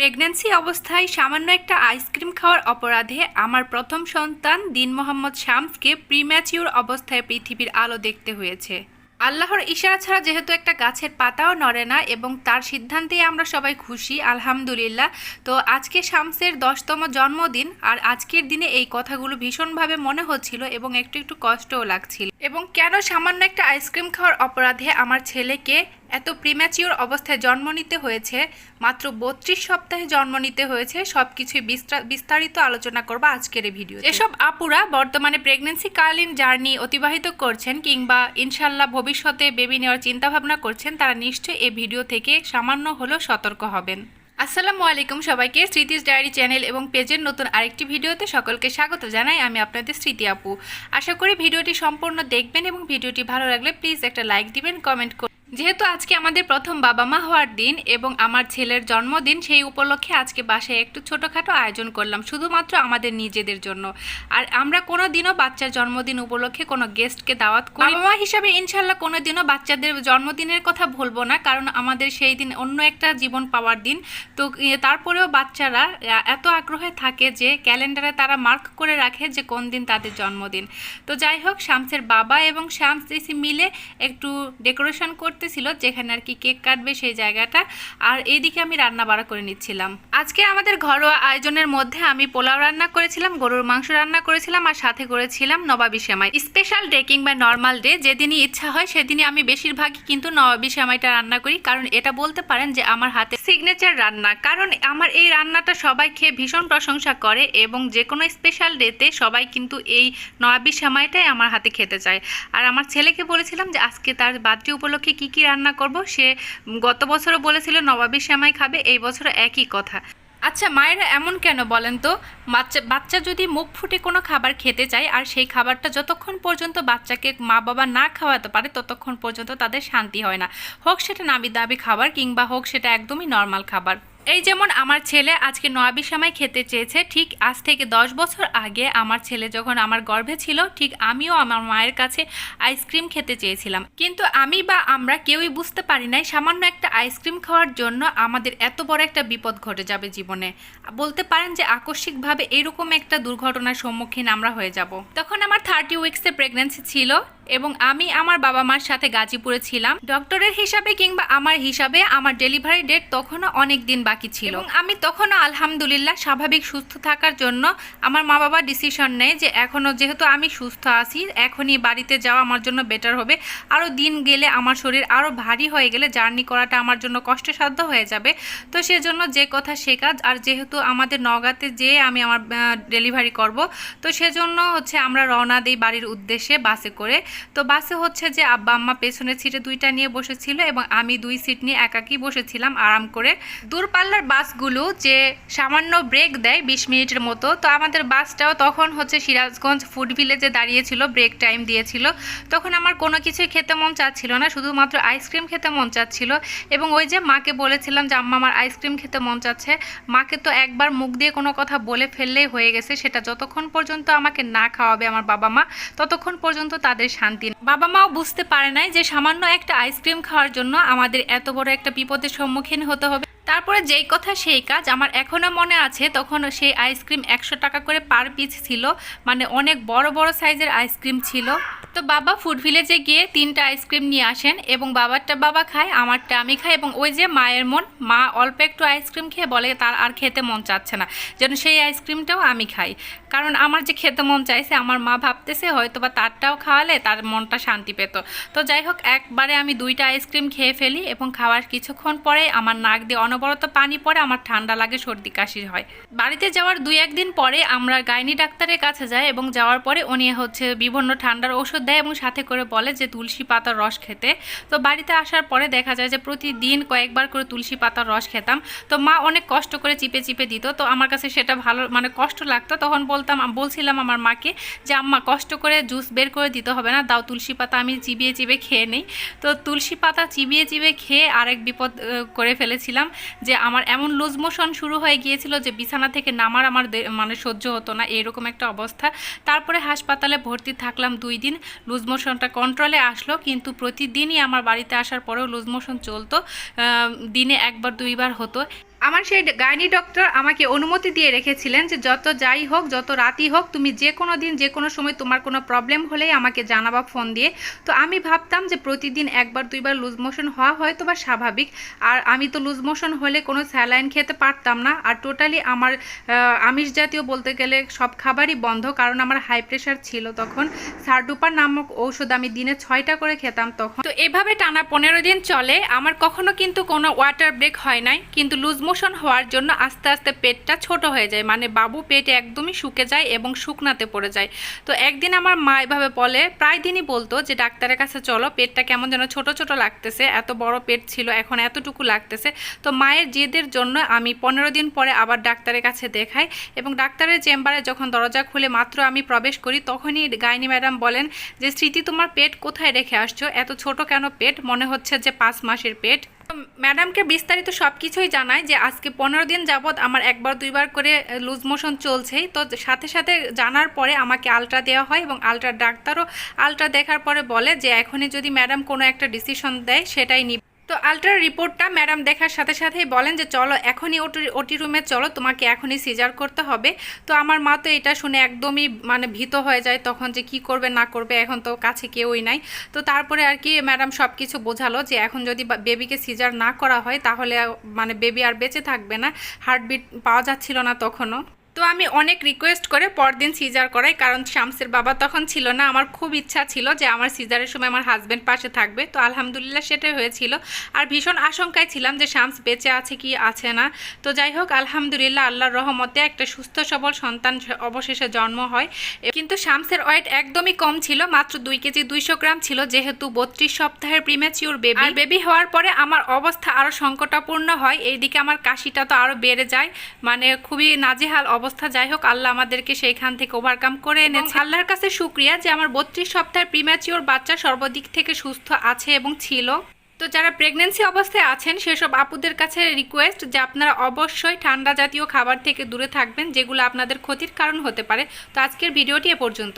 Pregnancy অবস্থায় সামান্য একটা আইসক্রিম খাওয়ার অপরাধে আমার প্রথম সন্তান দিন মোহাম্মদ শামসকে প্রিম্যাচিউর অবস্থায় পৃথিবীর আলো দেখতে হয়েছে। আল্লাহর ইশারা ছাড়া যেহেতু একটা গাছের পাতাও নড়ে না এবং তার সিদ্ধান্তেই আমরা সবাই খুশি, আলহামদুলিল্লাহ। তো আজকে শামসের দশতম জন্মদিন আর আজকের দিনে এই কথাগুলো ভীষণভাবে মনে হচ্ছিল এবং একটু একটু কষ্টও লাগছিল। এবং কেন সামান্য একটা আইসক্রিম খাওয়ার অপরাধে আমার ছেলেকে এত প্রিম্যাচিওর অবস্থায় জন্ম নিতে হয়েছে, মাত্র বত্রিশ সপ্তাহে জন্ম নিতে হয়েছে সব কিছুই বিস্তারিত আলোচনা করব আজকের এই ভিডিও এসব আপুরা বর্তমানে প্রেগনেন্সি কালীন জার্নি অতিবাহিত করছেন কিংবা ইনশাল্লাহ ভবিষ্যতে বেবি নেওয়ার চিন্তাভাবনা করছেন, তারা নিশ্চয়ই এই ভিডিও থেকে সামান্য হলেও সতর্ক হবেন। আসসালামু আলাইকুম সবাইকে স্মৃতিস ডায়েরি চ্যানেল এবং পেজের নতুন আরেকটি ভিডিওতে সকলকে স্বাগত জানাই আমি আপনাদের স্মৃতি আপু। আশা করি ভিডিওটি সম্পূর্ণ দেখবেন এবং ভিডিওটি ভালো লাগলে প্লিজ একটা লাইক দিবেন কমেন্ট যেহেতু আজকে আমাদের প্রথম বাবা মা হওয়ার দিন এবং আমার ছেলের জন্মদিন, সেই উপলক্ষে আজকে বাসায় একটু ছোটোখাটো আয়োজন করলাম, শুধুমাত্র আমাদের নিজেদের জন্য। আর আমরা কোনো দিনও বাচ্চার জন্মদিন উপলক্ষে কোনো গেস্টকে দাওয়াত করি বাবা মা হিসাবে ইনশাল্লাহ কোনো দিনও বাচ্চাদের জন্মদিনের কথা ভুলবো না, কারণ আমাদের সেই দিন অন্য একটা জীবন পাওয়ার দিন। তো তারপরেও বাচ্চারা এত আগ্রহে থাকে যে ক্যালেন্ডারে তারা মার্ক করে রাখে যে কোন দিন তাদের জন্মদিন। তো যাই হোক, শামসের বাবা এবং শামস মিলে একটু ডেকোরেশন করতেছিল যেখানে আর কি কেক কাটবে সেই জায়গাটা। আর এইদিকে আমি রান্না বাড়া করে নিচ্ছিলাম। আজকে আমাদের ঘরোয়া আয়োজনের মধ্যে আমি পোলাও রান্না করেছিলাম, গরুর মাংস রান্না করেছিলাম, আর সাথে করেছিলাম নবাবি সেমাই। স্পেশাল ডে কিংবা নর্মাল ডে, যেদিনই ইচ্ছা হয় সেদিনই আমি বেশিরভাগই কিন্তু নবাবি সেমাইটা রান্না করি, কারণ এটা বলতে পারেন যে আমার হাতে সিগনেচার রান্না। কারণ আমার এই রান্নাটা সবাই খেয়ে ভীষণ প্রশংসা করে এবং যে কোনো স্পেশাল ডেতে সবাই কিন্তু এই নবাবি সেমাইটাই আমার হাতে খেতে চায়। আর আমার ছেলেকে বলেছিলাম যে আজকে তার বার্থডে উপলক্ষে কি রান্না করব? সে গত বছরও বলেছিল, নবাবী শ্যামাই খাবে, এই বছর একই কথা। আচ্ছা মায়েরা এমন কেন বলেন তো? বাচ্চা বাচ্চা যদি মুখ ফুটে কোনো খাবার খেতে চায়, আর সেই খাবারটা যতক্ষণ পর্যন্ত বাচ্চাকে মা বাবা না খাওয়াতে পারে, ততক্ষণ পর্যন্ত তাদের শান্তি হয় না। হোক সেটা নাবি দাবি খাবার, কিংবা হোক সেটা একদমই নর্মাল খাবার। এই যেমন আমার ছেলে আজকে নয়াবি সময় খেতে চেয়েছে, ঠিক আজ থেকে দশ বছর আগে আমার ছেলে যখন আমার গর্ভে ছিল, ঠিক আমিও আমার মায়ের কাছে আইসক্রিম খেতে চেয়েছিলাম। কিন্তু আমি বা আমরা কেউই বুঝতে পারি নাই সামান্য একটা আইসক্রিম খাওয়ার জন্য আমাদের এত বড় একটা বিপদ ঘটে যাবে জীবনে। বলতে পারেন যে আকস্মিকভাবে এরকম একটা দুর্ঘটনার সম্মুখীন আমরা হয়ে যাব। তখন আমার থার্টি উইক্সের প্রেগন্যান্সি ছিল এবং আমি আমার বাবা মার সাথে গাজীপুরে ছিলাম। ডক্টরের হিসাবে কিংবা আমার হিসাবে আমার ডেলিভারি ডেট তখনও অনেক দিন বাকি ছিল। এবং আমি তখনও আলহামদুলিল্লাহ স্বাভাবিক সুস্থ থাকার জন্য আমার মা বাবা ডিসিশন নেয় যে এখনও যেহেতু আমি সুস্থ আছি, এখনই বাড়িতে যাওয়া আমার জন্য বেটার হবে। আরও দিন গেলে আমার শরীর আরও ভারী হয়ে গেলে জার্নি করাটা আমার জন্য কষ্টসাধ্য হয়ে যাবে। তো সেজন্য যে কথা সে কাজ, আর যেহেতু আমাদের নগাতে যেয়ে আমি আমার ডেলিভারি করব, তো সেজন্য হচ্ছে আমরা রওনা দিই বাড়ির উদ্দেশ্যে বাসে করে। তো বাসে হচ্ছে যে আব্বা আম্মা পেছনের সিটে দুইটা নিয়ে বসেছিল এবং আমি দুই সিট নিয়ে একাকি বসেছিলাম আরাম করে। দূরপাল্লার বাসগুলো যে সামান্য ব্রেক দেয় বিশ মিনিটের মতো, তো আমাদের বাসটাও তখন হচ্ছে সিরাজগঞ্জ ফুড ভিলেজে দাঁড়িয়েছিল, ব্রেক টাইম দিয়েছিল। তখন আমার কোনো কিছুই খেতে মন চাচ্ছিল না, শুধুমাত্র আইসক্রিম খেতে মন চাচ্ছিল এবং ওই যে মাকে বলেছিলাম যে, আম্মা, আমার আইসক্রিম খেতে মন চাচ্ছে। মাকে তো একবার মুখ দিয়ে কোনো কথা বলে ফেললেই হয়ে গেছে, সেটা যতক্ষণ পর্যন্ত আমাকে না খাওয়াবে আমার বাবা মা, ততক্ষণ পর্যন্ত তাদের শান্তি। বাবা মাও বুঝতে পারে নাই যে সামান্য একটা আইসক্রিম খাওয়ার জন্য আমাদের এত বড় একটা বিপদের সম্মুখীন হতে হবে তারপরে যেই কথা সেই কাজ। আমার এখনও মনে আছে তখন সেই আইসক্রিম একশো টাকা করে পার পিস ছিল। মানে অনেক বড় বড় সাইজের আইসক্রিম ছিল। তো বাবা ফুড ভিলেজে গিয়ে তিনটা আইসক্রিম নিয়ে আসেন এবং বাবারটা বাবা খায়, আমারটা আমি খাই এবং ওই যে মায়ের মন, মা অল্প একটু আইসক্রিম খেয়ে বলে তার আর খেতে মন চাচ্ছে না, যেন সেই আইসক্রিমটাও আমি খাই। কারণ আমার যে খেতে মন চাইছে আমার মা ভাবতেছে হয়তো বা তারটাও খাওয়ালে তার মনটা শান্তি পেত। তো যাই হোক, একবারে আমি দুইটা আইসক্রিম খেয়ে ফেলি এবং খাওয়ার কিছুক্ষণ পরে আমার নাক দিয়ে অনবরত পানি পড়ে আমার ঠান্ডা লাগে, সর্দি কাশি হয়। বাড়িতে যাওয়ার দুই একদিন পরে আমরা গাইনি ডাক্তারের কাছে যাই এবং যাওয়ার পরে উনি হচ্ছে বিভিন্ন ঠান্ডার ওষুধ দেয় এবং সাথে করে বলে যে, তুলসী পাতার রস খেতে। তো বাড়িতে আসার পরে দেখা যায় যে, প্রতিদিন কয়েকবার করে তুলসী পাতার রস খেতাম। তো মা অনেক কষ্ট করে চিপে চিপে দিত। তো আমার কাছে সেটা ভালো মানে কষ্ট লাগতো। তখন বলতাম, বলছিলাম আমার মাকে যে, আম্মা, কষ্ট করে জুস বের করে দিতে হবে না, দাও তুলসী পাতা, আমি চিবিয়ে চিবিয়ে খেয়ে নেই। তো তুলসী পাতা চিবিয়ে চিবিয়ে খেয়ে আরেক বিপদ করে ফেলেছিলাম। যে আমার এমন লুজ মোশন শুরু হয়ে গিয়েছিল যে বিছানা থেকে নামার আমার মানে সহ্য হতো না, এরকম একটা অবস্থা। তারপরে হাসপাতালে ভর্তি থাকলাম দুই দিন। লুজ মোশনটা কন্ট্রোলে আসলো, কিন্তু প্রতিদিনই আমার বাড়িতে আসার পরেও লুজ মোশন চলতো। দিনে একবার, দুইবার হতো। আমার সেই গাইনি ডক্টর আমাকে অনুমতি দিয়ে রেখেছিলেন যে যত যাই হোক, যত রাতি হোক, তুমি যে কোনো দিন, যে কোনো সময় তোমার কোনো প্রবলেম হলেই আমাকে জানাবা ফোন দিয়ে। তো আমি ভাবতাম যে প্রতিদিন একবার, দুইবার লুজ মোশন হওয়া হয়তো বা স্বাভাবিক। আর আমি তো লুজ মোশন হলে কোনো স্যালাইন খেতে পারতাম না। আর টোটালি আমার আমিষ জাতীয় বলতে গেলে সব খাবারই বন্ধ, কারণ আমার হাই প্রেশার ছিল তখন। সারডুপার নামক ঔষধ আমি দিনে ছয়টা করে খেতাম তখন। তো এভাবে টানা পনেরো দিন চলে। আমার কখনো কিন্তু কোনো ওয়াটার ব্রেক হয় নাই। কিন্তু লুজ মোশন হওয়ার জন্য আস্তে আস্তে পেটটা ছোট হয়ে যায়। মানে বাবু পেটে একদমই শুকে যায় এবং শুকনাতে পড়ে যায়। তো একদিন আমার মা এভাবে বলে, প্রায় দিনই বলতো যে, ডাক্তারের কাছে চলো, পেটটা কেমন যেন ছোট ছোট লাগতেছে, এত বড় পেট ছিল, এখন এতটুকু লাগতেছে। তো মায়ের জেদের জন্য আমি পনেরো দিন পরে আবার ডাক্তারের কাছে দেখাই এবং ডাক্তারের চেম্বারে যখন দরজা খুলে মাত্র আমি প্রবেশ করি, তখনই গাইনি ম্যাডাম বলেন যে, স্মৃতি, তোমার পেট কোথায় রেখে আসছো? এত ছোট কেন পেট? মনে হচ্ছে যে, পাঁচ মাসের পেট। ম্যাডামকে বিস্তারিত সব কিছুই জানায় যে আজকে পনেরো দিন যাবৎ আমার একবার দুইবার করে লুজ মোশন চলছেই। তো সাথে সাথে জানার পরে আমাকে আলট্রা দেওয়া হয় এবং আলট্রা ডাক্তারও আলট্রা দেখার পরে বলে যে এখনই যদি ম্যাডাম কোনো একটা ডিসিশন দেয়, সেটাই নিবে। তো আলট্রার রিপোর্টটা ম্যাডাম দেখার সাথে সাথেই বলেন যে, চলো, এখনই ওটি ওটি রুমে চলো, তোমাকে এখনই সিজার করতে হবে। তো আমার মা তো এটা শুনে একদমই মানে ভীত হয়ে যায় তখন যে, কি করবে, না করবে, এখন তো কাছে কেউই নাই। তো তারপরে আর কি ম্যাডাম সব কিছু বোঝালো যে, এখন যদি বেবিকে সিজার না করা হয়, তাহলে মানে বেবি আর বেঁচে থাকবে না। হার্টবিট পাওয়া যাচ্ছিল না তখনও। তো আমি অনেক রিকোয়েস্ট করে পরদিন সিজার করাই, কারণ শামসের বাবা তখন ছিল না। আমার খুব ইচ্ছা ছিল যে আমার সিজারের সময় আমার হাজব্যান্ড পাশে থাকবে। তো আলহামদুলিল্লাহ সেটাই হয়েছিল। আর ভীষণ আশঙ্কায় ছিলাম যে শামস বেঁচে আছে কি আছে না। তো যাই হোক, আলহামদুলিল্লাহ আল্লাহর রহমতে একটা সুস্থ, সবল সন্তান অবশেষে জন্ম হয়। কিন্তু শামসের ওয়েট একদমই কম ছিল, মাত্র দুই কেজি দুইশো গ্রাম ছিল, যেহেতু বত্রিশ সপ্তাহের প্রিম্যাচিউর বেবি আর বেবি হওয়ার পরে আমার অবস্থা আরও সংকটাপূর্ণ হয়। এইদিকে আমার কাশিটা তো আরও বেড়ে যায়। মানে খুবই নাজেহাল অবস্থা যাই হোক আল্লাহ আমাদেরকে সেইখান থেকে ওভারকাম করে এনেছে। আল্লাহর কাছে শুক্রিয়া যে আমার বত্রিশ সপ্তাহের প্রিম্যাচিওর বাচ্চা সর্বদিক থেকে সুস্থ আছে এবং ছিল। তো যারা প্রেগনেন্সি অবস্থায় আছেন সেসব আপুদের কাছে রিকোয়েস্ট যে আপনারা অবশ্যই ঠান্ডা জাতীয় খাবার থেকে দূরে থাকবেন যেগুলো আপনাদের ক্ষতির কারণ হতে পারে। তো আজকের ভিডিওটি এ পর্যন্ত